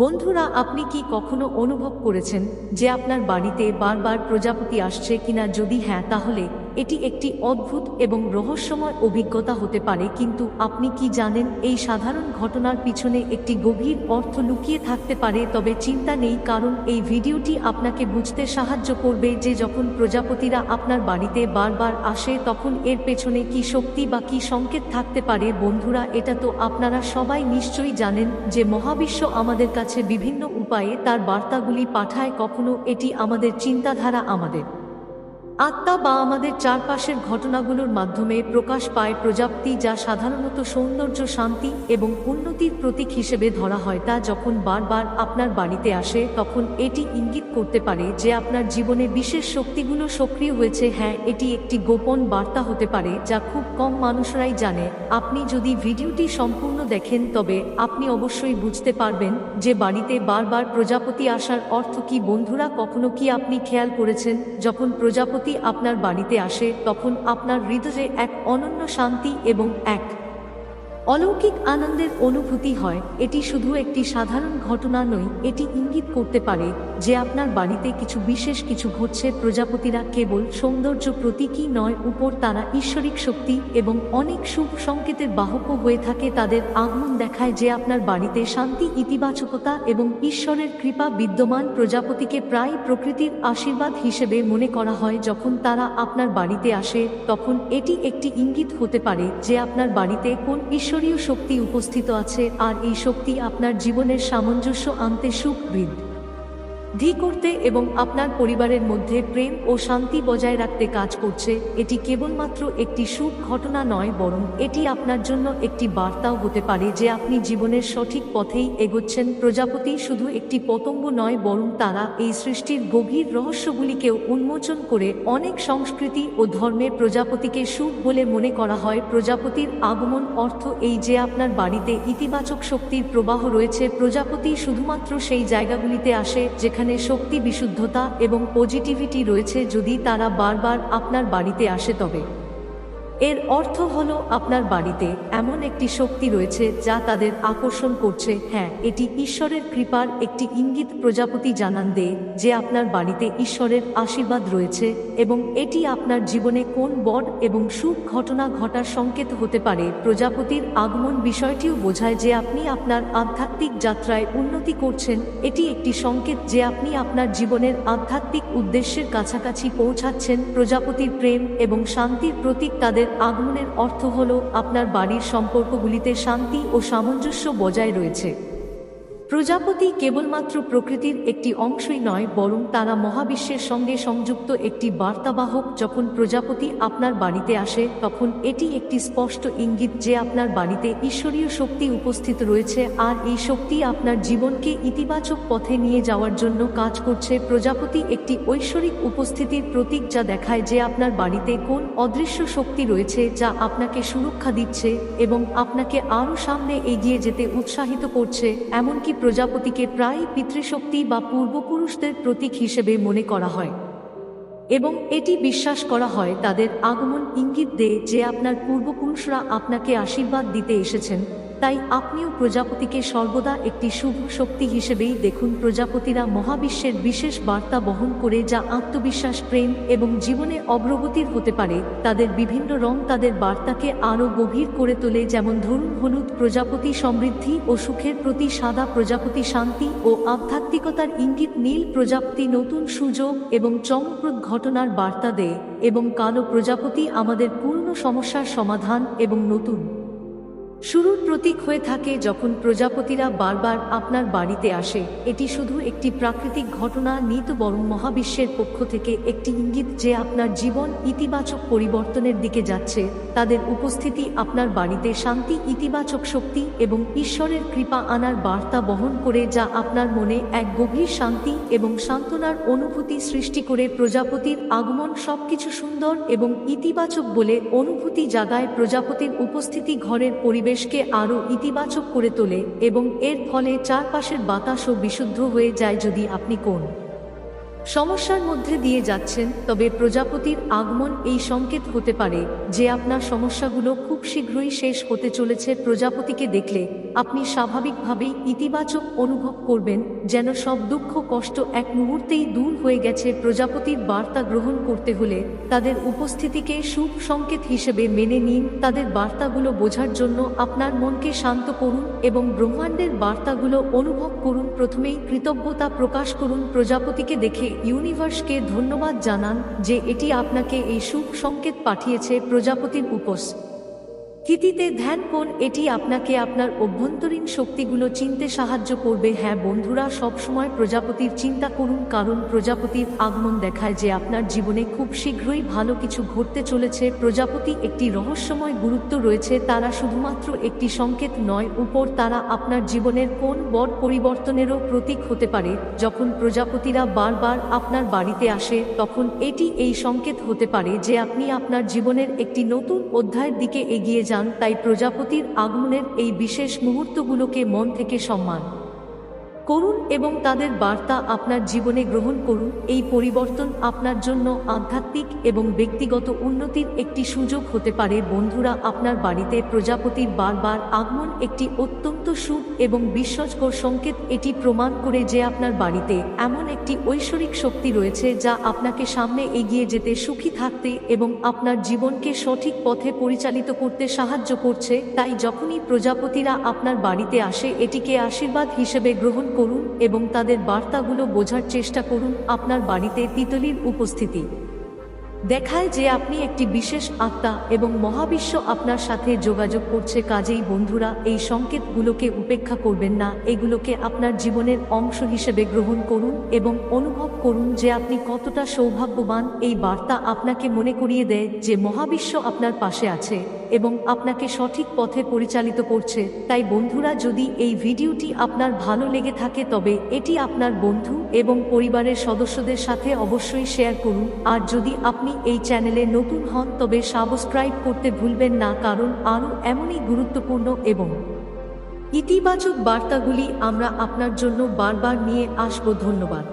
বন্ধুরা, আপনি কি কখনো অনুভব করেছেন যে আপনার বাড়িতে বারবার প্রজাপতি আসছে কিনা? যদি হ্যাঁ তাহলে এটি একটি অদ্ভুত এবং রহস্যময় অভিজ্ঞতা হতে পারে, কিন্তু আপনি কি জানেন এই সাধারণ ঘটনার পিছনে একটি গভীর অর্থ লুকিয়ে থাকতে পারে? তবে চিন্তা নেই, কারণ এই ভিডিওটি আপনাকে বুঝতে সাহায্য করবে যে যখন প্রজাপতিরা আপনার বাড়িতে বারবার আসে, তখন এর পেছনে কি শক্তি বা কি সংকেত থাকতে পারে? বন্ধুরা, এটা তো আপনারা সবাই নিশ্চয়ই জানেন যে মহাবিশ্ব আমাদের কাছে বিভিন্ন উপায়ে তার বার্তাগুলি পাঠায় কখনো এটি আমাদের চিন্তাধারা আমাদের। আত্মা বা আমাদের চারপাশের ঘটনাগুলোর মাধ্যমে প্রকাশ পায় প্রজাপতি যা সাধারণত সৌন্দর্য, শান্তি এবং উন্নতির প্রতীক হিসেবে ধরা হয়। তা যখন বারবার আপনার বাড়িতে আসে, তখন এটি ইঙ্গিত করতে পারে যে আপনার জীবনে বিশেষ শক্তিগুলো সক্রিয় হয়েছে। হ্যাঁ এটি একটি গোপন বার্তা হতে পারে যা খুব কম মানুষরাই জানে। আপনি যদি ভিডিওটি সম্পূর্ণ দেখেন, তবে আপনি অবশ্যই বুঝতে পারবেন যে বাড়িতে বারবার প্রজাপতি আসার অর্থ কি। বন্ধুরা, কখনো কি আপনি খেয়াল করেছেন, যখন প্রজাপতি আপনার বাড়িতে আসে, তখন আপনার হৃদয়ে এক অনন্য শান্তি এবং এক অলৌকিক আনন্দের অনুভূতি হয়, এটি শুধু একটি সাধারণ ঘটনা নয়, এটি ইঙ্গিত করতে পারে যে আপনার বাড়িতে কিছু বিশেষ কিছু ঘটছে, প্রজাপতিরা কেবল সৌন্দর্য প্রতীকী নয়, উপর তারা ঈশ্বরিক শক্তি এবং অনেক শুভ সংকেতের বাহকও হয়ে থাকে, তাদের আগমন দেখায় যে আপনার বাড়িতে শান্তি, ইতিবাচকতা এবং ঈশ্বরের কৃপা বিদ্যমান প্রজাপতিকে প্রায় প্রকৃতির আশীর্বাদ হিসেবে মনে করা হয়, যখন তারা আপনার বাড়িতে আসে, তখন এটি একটি ইঙ্গিত হতে পারে যে আপনার বাড়িতে কোন ঈশ্বরীয় শক্তি উপস্থিত আছে আর এই শক্তি আপনার জীবনের সামঞ্জস্য আনতে সুখ বৃদ্ধি ধি করতে এবং আপনার পরিবারের মধ্যে প্রেম ও শান্তি বজায় রাখতে কাজ করছে, এটি কেবলমাত্র একটি সুখ ঘটনা নয় বরং এটি আপনার জন্য একটি বার্তাও হতে পারে যে আপনি জীবনের সঠিক পথেই এগোচ্ছেন। প্রজাপতি শুধু একটি পতঙ্গ নয় বরং তারা এই সৃষ্টির গভীর রহস্যগুলিকেও উন্মোচন করে অনেক সংস্কৃতি ও ধর্মে প্রজাপতিকে সুখ বলে মনে করা হয়। প্রজাপতির আগমন অর্থ এই যে আপনার বাড়িতে ইতিবাচক শক্তির প্রবাহ রয়েছে। প্রজাপতি শুধুমাত্র সেই জায়গাগুলিতে আসে যেখানে যেখানে শক্তি বিশুদ্ধতা এবং পজিটিভিটি রয়েছে যদি তারা বারবার আপনার বাড়িতে আসে তবে। এর অর্থ হল আপনার বাড়িতে এমন একটি শক্তি রয়েছে যা তাদের আকর্ষণ করছে। হ্যাঁ এটি ঈশ্বরের কৃপার একটি ইঙ্গিত প্রজাপতি জানান দেয় যে আপনার বাড়িতে ঈশ্বরের আশীর্বাদ রয়েছে এবং এটি আপনার জীবনে কোন বড এবং সুখ ঘটনা ঘটার সংকেত হতে পারে। প্রজাপতির আগমন বিষয়টিও বোঝায় যে আপনি আপনার আধ্যাত্মিক যাত্রায় উন্নতি করছেন। এটি একটি সংকেত যে আপনি আপনার জীবনের আধ্যাত্মিক উদ্দেশ্যের কাছাকাছি পৌঁছাচ্ছেন। প্রজাপতির প্রেম এবং শান্তির প্রতীক তাদের আগমনের অর্থ হল আপনার বাড়ির সম্পর্কগুলিতে শান্তি ও সামঞ্জস্য বজায় রয়েছে। প্রজাপতি কেবলমাত্র প্রকৃতির একটি অংশই নয়, বরং তারা মহাবিশ্বের সঙ্গে সংযুক্ত একটি বার্তাবাহক যখন প্রজাপতি আপনার বাড়িতে আসে, তখন এটি একটি স্পষ্ট ইঙ্গিত যে আপনার বাড়িতে ঈশ্বরীয় শক্তি উপস্থিত রয়েছে, আর এই শক্তি আপনার জীবনকে ইতিবাচক পথে নিয়ে যাওয়ার জন্য কাজ করছে। প্রজাপতি একটি ঐশ্বরিক উপস্থিতির প্রতীক যা দেখায় যে আপনার বাড়িতে কোন অদৃশ্য শক্তি রয়েছে যা আপনাকে সুরক্ষা দিচ্ছে এবং আপনাকে আরও সামনে এগিয়ে যেতে উৎসাহিত করছে, এমনকি প্রজাপতিকে প্রায় পিতৃশক্তি বা পূর্বপুরুষদের প্রতীক হিসেবে মনে করা হয়। এবং এটি বিশ্বাস করা হয় তাদের আগমন ইঙ্গিত দেয় যে আপনার পূর্বপুরুষরা আপনাকে আশীর্বাদ দিতে এসেছেন। তাই আপনিও প্রজাপতিকে সর্বদা একটি শুভ শক্তি হিসেবেই দেখুন। প্রজাপতিরা মহাবিশ্বের বিশেষ বার্তা বহন করে যা আত্মবিশ্বাস, প্রেম এবং জীবনে অগ্রগতির হতে পারে, তাদের বিভিন্ন রং তাদের বার্তাকে আরও গভীর করে তোলে। যেমন ধরুন, হলুদ প্রজাপতি সমৃদ্ধি ও সুখের প্রতি সাদা প্রজাপতি শান্তি ও আধ্যাত্মিকতার ইঙ্গিত, নীল প্রজাপতি নতুন সুযোগ এবং চমকপ্রদ ঘটনার বার্তা দেয় এবং কালো প্রজাপতি আমাদের পূর্ণ সমস্যার সমাধান এবং নতুন। শুরুর প্রতীক হয়ে থাকে যখন প্রজাপতিরা বারবার আপনার বাড়িতে আসে। এটি শুধু একটি প্রাকৃতিক ঘটনা নিত বরং মহাবিশ্বের পক্ষ থেকে একটি ইঙ্গিত যে আপনার জীবন ইতিবাচক পরিবর্তনের দিকে যাচ্ছে। তাদের উপস্থিতি আপনার বাড়িতে শান্তি, ইতিবাচক শক্তি এবং ঈশ্বরের কৃপা আনার বার্তা বহন করে যা আপনার মনে এক গভীর শান্তি এবং সান্ত্বনার অনুভূতি সৃষ্টি করে প্রজাপতির আগমন সবকিছু সুন্দর এবং ইতিবাচক বলে অনুভূতি জাগায় প্রজাপতির উপস্থিতি ঘরের পরিবেশ পরিবেশকে আরও ইতিবাচক করে তোলে এবং এর ফলে চারপাশের বাতাসও বিশুদ্ধ হয়ে যায় যদি আপনি কোন সমস্যার মধ্যে দিয়ে যাচ্ছেন, তবে প্রজাপতির আগমন এই সংকেত হতে পারে যে আপনার সমস্যাগুলো খুব শীঘ্রই শেষ হতে চলেছে। প্রজাপতিকে দেখলে আপনি স্বাভাবিকভাবেই ইতিবাচক অনুভব করবেন, যেন সব দুঃখ কষ্ট এক মুহূর্তেই দূর হয়ে গেছে। প্রজাপতির বার্তা গ্রহণ করতে হলে তাদের উপস্থিতিকে শুভ সংকেত হিসেবে মেনে নিন। তাদের বার্তাগুলো বোঝার জন্য আপনার মনকে শান্ত করুন এবং ব্রহ্মাণ্ডের বার্তাগুলো অনুভব করুন। প্রথমেই কৃতজ্ঞতা প্রকাশ করুন প্রজাপতিকে দেখে। ইউনিভার্সকে ধন্যবাদ জানান যে এটি আপনাকে এই সুখ সংকেত পাঠিয়েছে প্রজাপতির উপস কিতিতে ধ্যান কোন এটি আপনাকে আপনার অভ্যন্তরীণ শক্তিগুলো চিনতে সাহায্য করবে। হ্যাঁ বন্ধুরা, সবসময় প্রজাপতির চিন্তা করুন, কারণ প্রজাপতির আগমন দেখায় যে আপনার জীবনে খুব শীঘ্রই ভালো কিছু ঘটতে চলেছে। প্রজাপতি একটি রহস্যময় গুরুত্ব রয়েছে, তারা শুধুমাত্র একটি সংকেত নয়, উপর তারা আপনার জীবনের কোন বড় পরিবর্তনেরও প্রতীক হতে পারে। যখন প্রজাপতিরা বারবার আপনার বাড়িতে আসে, তখন এটি এই সংকেত হতে পারে যে আপনি আপনার জীবনের একটি নতুন অধ্যায়ের দিকে এগিয়ে যান তাই প্রজাপতির আগমনের এই বিশেষ মুহূর্তগুলোকে মন থেকে সম্মান। করুন এবং তাদের বার্তা আপনার জীবনে গ্রহণ করুন। এই পরিবর্তন আপনার জন্য আধ্যাত্মিক এবং ব্যক্তিগত উন্নতির একটি সুযোগ হতে পারে। বন্ধুরা, আপনার বাড়িতে প্রজাপতির বারবার আগমন একটি অত্যন্ত শুভ এবং বিশ্বস্কর সংকেত। এটি প্রমাণ করে যে আপনার বাড়িতে এমন একটি ঐশ্বরিক শক্তি রয়েছে যা আপনাকে সামনে এগিয়ে যেতে, সুখী থাকতে এবং আপনার জীবনকে সঠিক পথে পরিচালিত করতে সাহায্য করছে। তাই যখনই প্রজাপতিরা আপনার বাড়িতে আসে, এটিকে আশীর্বাদ হিসেবে গ্রহণ করুন এবং তাদের বার্তাগুলো বোঝার চেষ্টা করুন আপনার বাড়িতে তিতলির উপস্থিতি। দেখায় যে আপনি একটি বিশেষ আত্মা এবং মহাবিশ্ব আপনার সাথে যোগাযোগ করছে। কাজেই বন্ধুরা, এই সংকেতগুলোকে উপেক্ষা করবেন না। এগুলোকে আপনার জীবনের অংশ হিসেবে গ্রহণ করুন এবং অনুভব করুন যে আপনি কতটা সৌভাগ্যবান। এই বার্তা আপনাকে মনে করিয়ে দেয় যে মহাবিশ্ব আপনার পাশে আছে এবং আপনাকে সঠিক পথে পরিচালিত করছে। তাই বন্ধুরা, যদি এই ভিডিওটি আপনার ভালো লেগে থাকে, তবে এটি আপনার বন্ধু এবং পরিবারের সদস্যদের সাথে অবশ্যই শেয়ার করুন। আর যদি আপনি এই চ্যানেলে নতুন হন, তবে সাবস্ক্রাইব করতে ভুলবেন না, কারণ আরও এমনই গুরুত্বপূর্ণ এবং ইতিবাচক বার্তাগুলি আমরা আপনার জন্য বারবার নিয়ে আসব। ধন্যবাদ।